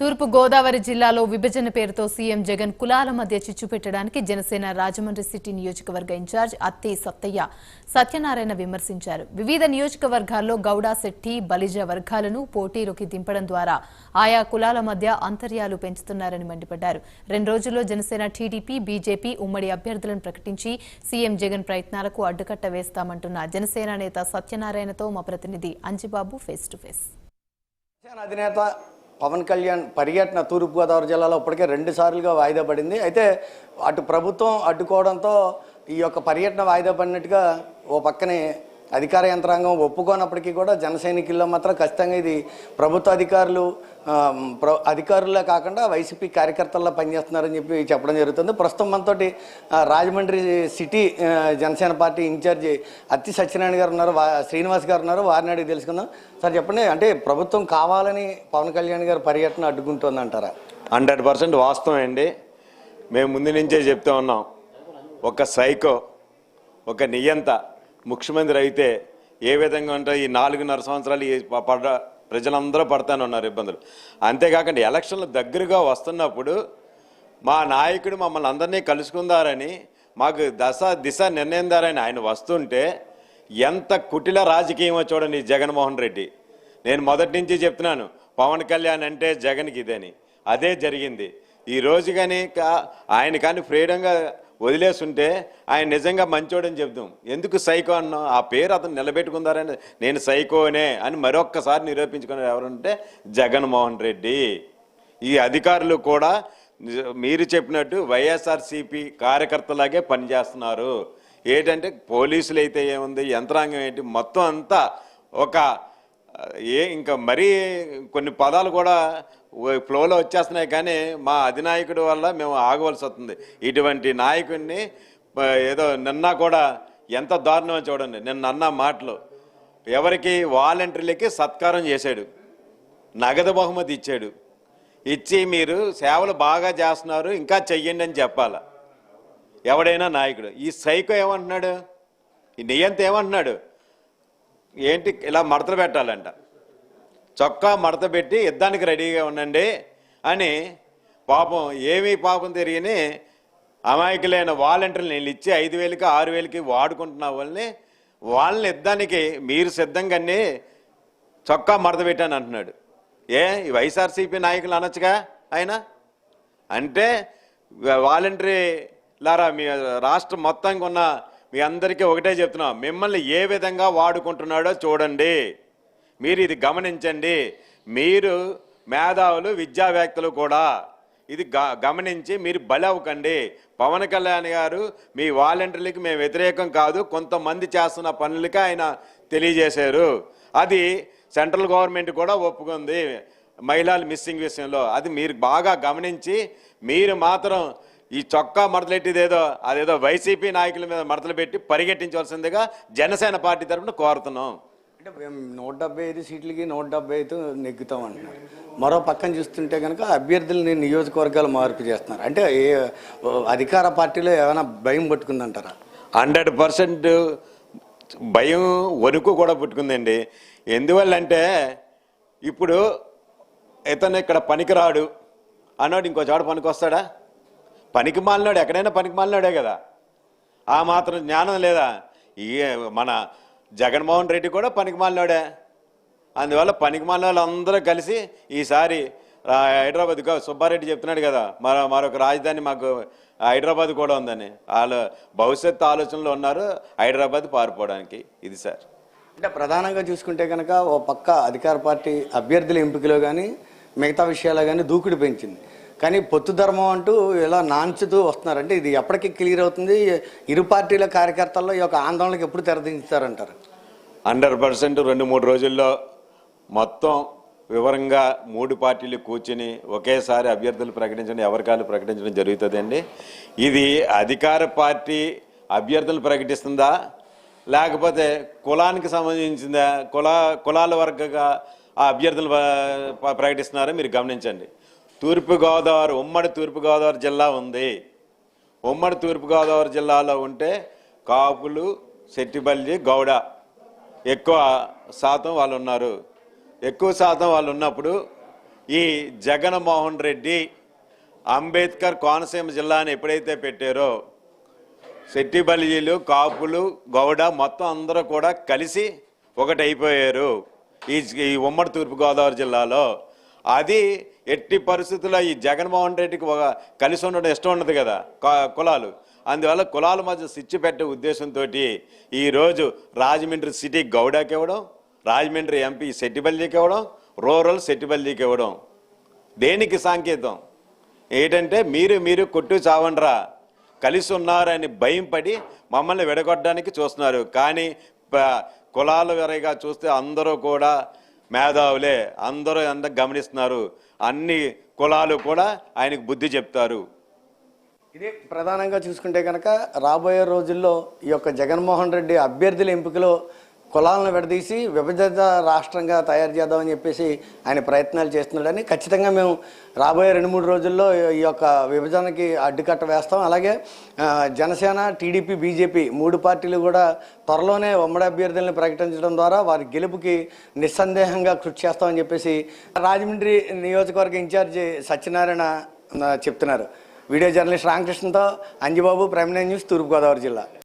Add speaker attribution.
Speaker 1: తూర్పు గోదావరి జిల్లాలో విభజన పేరుతో సీఎం జగన్ కులాల మధ్య చిచ్చు పెట్టడానికి జనసేన రాజమండ్రి సిటీ నియోజకవర్గ ఇన్ఛార్జ్ అత్తి సత్తయ్య సత్యనారాయణ విమర్శించారు. వివిధ నియోజకవర్గాల్లో గౌడా శెట్టి బలిజ వర్గాలను పోటీలోకి దింపడం ద్వారా ఆయా కులాల మధ్య అంతర్యాలు పెంచుతున్నారని మండిపడ్డారు. రెండు రోజుల్లో జనసేన టీడీపీ బీజేపీ ఉమ్మడి అభ్యర్థులను ప్రకటించి సీఎం జగన్ ప్రయత్నాలకు అడ్డుకట్ట వేస్తామంటున్న జనసేన నేత సత్యనారాయణతో మా ప్రతినిధి అంజిబాబు ఫేస్ టు ఫేస్.
Speaker 2: అధినేత పవన్ కళ్యాణ్ పర్యటన తూర్పుగోదావరి జిల్లాలో ఇప్పటికే రెండు సార్లుగా వాయిదా పడింది. అయితే అటు ప్రభుత్వం అడ్డుకోవడంతో ఈ యొక్క పర్యటన వాయిదా పడినట్టుగా ఓ పక్కనే అధికార యంత్రాంగం ఒప్పుకోనప్పటికీ కూడా జనసైనికుల్లో మాత్రం ఖచ్చితంగా ఇది ప్రభుత్వ అధికారులు ప్ర అధికారులే కాకుండా వైసీపీ కార్యకర్తల్లో పనిచేస్తున్నారని చెప్పి చెప్పడం జరుగుతుంది. ప్రస్తుతం మనతోటి Rajahmundry city Janasena party in charge Atti Satyanarayana garu ఉన్నారు శ్రీనివాస్ గారు ఉన్నారు వారిని అడిగి తెలుసుకుందాం. సార్ చెప్పండి అంటే ప్రభుత్వం కావాలని పవన్ కళ్యాణ్ గారు పర్యటన అడ్డుకుంటుందంటారా?
Speaker 3: హండ్రెడ్ పర్సెంట్ వాస్తవం అండి. మేము ముందు నుంచే చెప్తూ ఉన్నాం. ఒక సైకో ఒక నియంత ముఖ్యమంత్రి అయితే ఏ విధంగా ఉంటే ఈ నాలుగున్నర సంవత్సరాలు ఈ ప్రజలందరూ పడతానే ఉన్నారు ఇబ్బందులు. అంతేకాకుండా ఎలక్షన్లు దగ్గరగా వస్తున్నప్పుడు మా నాయకుడు మమ్మల్ని అందరినీ కలుసుకుందారని మాకు దశ దిశ నిర్ణయిందారని ఆయన వస్తుంటే ఎంత కుటిల రాజకీయమో చూడండి ఈ జగన్మోహన్ రెడ్డి. నేను మొదటి నుంచి చెప్తున్నాను పవన్ కళ్యాణ్ అంటే జగన్కి ఇదని. అదే జరిగింది. ఈ రోజు కానీ కా- ఆయన కానీ ఫ్రీడంగా వదిలేసుంటే ఆయన నిజంగా మంచోడని చెప్దాం ఎందుకు సైకో అన్నా ఆ పేరు అతను నిలబెట్టుకుందారని. నేను సైకోనే అని మరొక్కసారి నిరూపించుకున్నారు ఎవరంటే జగన్మోహన్ రెడ్డి. ఈ అధికారులు కూడా మీరు చెప్పినట్టు వైఎస్ఆర్సీపీ కార్యకర్తలాగే పనిచేస్తున్నారు. ఏంటంటే పోలీసులు అయితే ఏముంది? యంత్రాంగం ఏంటి? మొత్తం అంతా ఒక ఏ ఇంకా మరీ కొన్ని పదాలు కూడా ఫ్లోలో వచ్చేస్తున్నాయి కానీ మా అధినాయకుడి వల్ల మేము ఆగవలసి వస్తుంది. ఇటువంటి నాయకుడిని ఏదో నిన్న కూడా ఎంత దారుణమో చూడండి. నిన్న అన్న మాటలు ఎవరికి వాలంటీర్లకి సత్కారం చేశాడు నగదు బహుమతి ఇచ్చాడు. ఇచ్చి మీరు సేవలు బాగా చేస్తున్నారు ఇంకా చెయ్యండి అని చెప్పాల. ఎవడైనా నాయకుడు. ఈ సైకో ఏమంటున్నాడు? ఈ నియంత ఏమంటున్నాడు? ఏంటి ఇలా మడతలు పెట్టాలంట. చొక్కా మడత పెట్టి యుద్ధానికి రెడీగా ఉండండి అని పాపం ఏమీ పాపం తిరిగిని అమాయకులైన వాలంటీర్లు నేను ఇచ్చి ఐదు వేలకి ఆరు వేలకి వాడుకుంటున్న వాళ్ళని వాళ్ళని యుద్ధానికి మీరు సిద్ధంగానే చొక్కా మడత పెట్టాను అంటున్నాడు. ఏ ఈ వైఎస్ఆర్సీపీ నాయకులు అనొచ్చుగా ఆయన? అంటే వాలంటరీ లారా మీ రాష్ట్రం మొత్తంగా ఉన్న మీ అందరికీ ఒకటే చెప్తున్నాం మిమ్మల్ని ఏ విధంగా వాడుకుంటున్నాడో చూడండి. మీరు ఇది గమనించండి. మీరు మేధావులు విద్యావేత్తలు కూడా ఇది గ- గమనించి మీరు బలవకండి అవ్వకండి. పవన్ కళ్యాణ్ గారు మీ వాలంటీర్లకి మేము వ్యతిరేకం కాదు కొంతమంది చేస్తున్న పనులకి ఆయన తెలియజేశారు. అది సెంట్రల్ గవర్నమెంట్ కూడా ఒప్పుకుంది. మహిళలు మిస్సింగ్ విషయంలో. అది మీరు బాగా గమనించి మీరు మాత్రం ఈ చొక్కా మడతలెట్టిది ఏదో అదేదో వైసీపీ నాయకుల మీద మడతలు పెట్టి పరిగెట్టించవలసిందిగా జనసేన పార్టీ తరఫున కోరుతున్నాం.
Speaker 2: అంటే మేము నూట డెబ్బై ఐదు సీట్లకి నూట డెబ్బై ఐదు నెగ్గుతాం అంటున్నారు మరో పక్కన చూస్తుంటే కనుక అభ్యర్థులని నియోజకవర్గాలు మార్పు చేస్తున్నారు. అంటే ఏ అధికార పార్టీలో ఏమైనా భయం పట్టుకుందంటారా?
Speaker 3: హండ్రెడ్ పర్సెంట్ భయం వణుకు కూడా పుట్టుకుందండి. ఎందువల్లంటే ఇప్పుడు ఇతను ఇక్కడ పనికిరాడు. అన్నాడు ఇంకో చోట పనికి వస్తాడా పనికి మాలినాడు ఎక్కడైనా పనికి మాలినాడే కదా. ఆ మాత్రం జ్ఞానం లేదా? ఈ మన జగన్మోహన్ రెడ్డి కూడా పనికి మాలినాడే అందువల్ల పనికి మాలిన వాళ్ళందరూ కలిసి ఈసారి హైదరాబాద్ సుబ్బారెడ్డి చెప్తున్నాడు కదా మరో మరొక రాజధాని మాకు హైదరాబాద్ కూడా ఉందని. వాళ్ళు భవిష్యత్తు ఆలోచనలో ఉన్నారు హైదరాబాద్ పారిపోవడానికి. ఇది సార్.
Speaker 2: అంటే ప్రధానంగా చూసుకుంటే కనుక ఓ పక్క అధికార పార్టీ అభ్యర్థుల ఎంపికలో కానీ మిగతా విషయాల్లో కానీ దూకుడు పెంచింది. కానీ పొత్తు ధర్మం అంటూ ఇలా నాంచుతూ వస్తున్నారు అంటే ఇది ఎప్పటికీ క్లియర్ అవుతుంది. ఇరు పార్టీల కార్యకర్తల్లో ఈ యొక్క ఆందోళనకి ఎప్పుడు తెరదించుతారంటారు?
Speaker 3: హండ్రెడ్ పర్సెంట్ రెండు మూడు రోజుల్లో మొత్తం వివరంగా మూడు పార్టీలు కూర్చుని ఒకేసారి అభ్యర్థులు ప్రకటించడం ఎవరికాలు ప్రకటించడం జరుగుతుందండి. ఇది అధికార పార్టీ అభ్యర్థులు ప్రకటిస్తుందా? లేకపోతే కులానికి సంబంధించిందా? కుల కులాల వర్గగా ఆ అభ్యర్థులు ప్రకటిస్తున్నారో? మీరు గమనించండి. తూర్పుగోదావరి ఉమ్మడి తూర్పుగోదావరి జిల్లా ఉంది. ఉమ్మడి తూర్పుగోదావరి జిల్లాలో ఉంటే కాపులు శెట్టిపల్లి గౌడ ఎక్కువ శాతం వాళ్ళు ఉన్నారు. ఎక్కువ శాతం వాళ్ళు ఉన్నప్పుడు ఈ జగన్మోహన్ రెడ్డి అంబేద్కర్ కోనసీమ జిల్లాని ఎప్పుడైతే పెట్టారో శెట్టిబలిజీలు కాపులు గౌడ మొత్తం అందరూ కూడా కలిసి ఒకటైపోయారు. ఈ ఈ ఉమ్మడి తూర్పుగోదావరి జిల్లాలో అది ఎట్టి పరిస్థితుల్లో ఈ జగన్మోహన్ రెడ్డికి ఒక కలిసి ఉండడం ఇష్టం ఉండదు కదా కులాలు. అందువల్ల కులాల మధ్య స్విచ్ పెట్టే ఉద్దేశంతో ఈరోజు రాజమండ్రి సిటీ గౌడాకి ఇవ్వడం రాజమండ్రి ఎంపీ సెట్టిపల్లికి ఇవ్వడం రూరల్ సెట్టిపల్లికి ఇవ్వడం. దేనికి సాంకేతం? ఏంటంటే మీరు మీరు కొట్టు చావండ్రా. కలిసి ఉన్నారని భయం పడి మమ్మల్ని విడగొట్టడానికి చూస్తున్నారు. కానీ కులాల వరగా చూస్తే అందరూ కూడా మేధావులే అందరూ ఎంత గమనిస్తున్నారు అన్ని కులాలు కూడా ఆయనకు బుద్ధి చెప్తారు.
Speaker 2: ఇదే ప్రధానంగా చూసుకుంటే కనుక రాబోయే రోజుల్లో ఈ యొక్క జగన్మోహన్ రెడ్డి అభ్యర్థుల ఎంపికలో కులాలను విడదీసి విభజిత రాష్ట్రంగా తయారు చేద్దామని చెప్పేసి ఆయన ప్రయత్నాలు చేస్తున్నాడని ఖచ్చితంగా మేము రాబోయే రెండు మూడు రోజుల్లో ఈ యొక్క విభజనకి అడ్డుకట్ట వేస్తాం. అలాగే జనసేన టీడీపీ బీజేపీ మూడు పార్టీలు కూడా త్వరలోనే ఉమ్మడి అభ్యర్థులను ప్రకటించడం ద్వారా వారి గెలుపుకి నిస్సందేహంగా కృషి చేస్తామని చెప్పేసి రాజమండ్రి నియోజకవర్గ ఇన్ఛార్జి సత్యనారాయణ చెప్తున్నారు. వీడియో జర్నలిస్ట్ రామకృష్ణతో అంజిబాబు ప్రైమ్ న్యూస్ తూర్పుగోదావరి జిల్లా.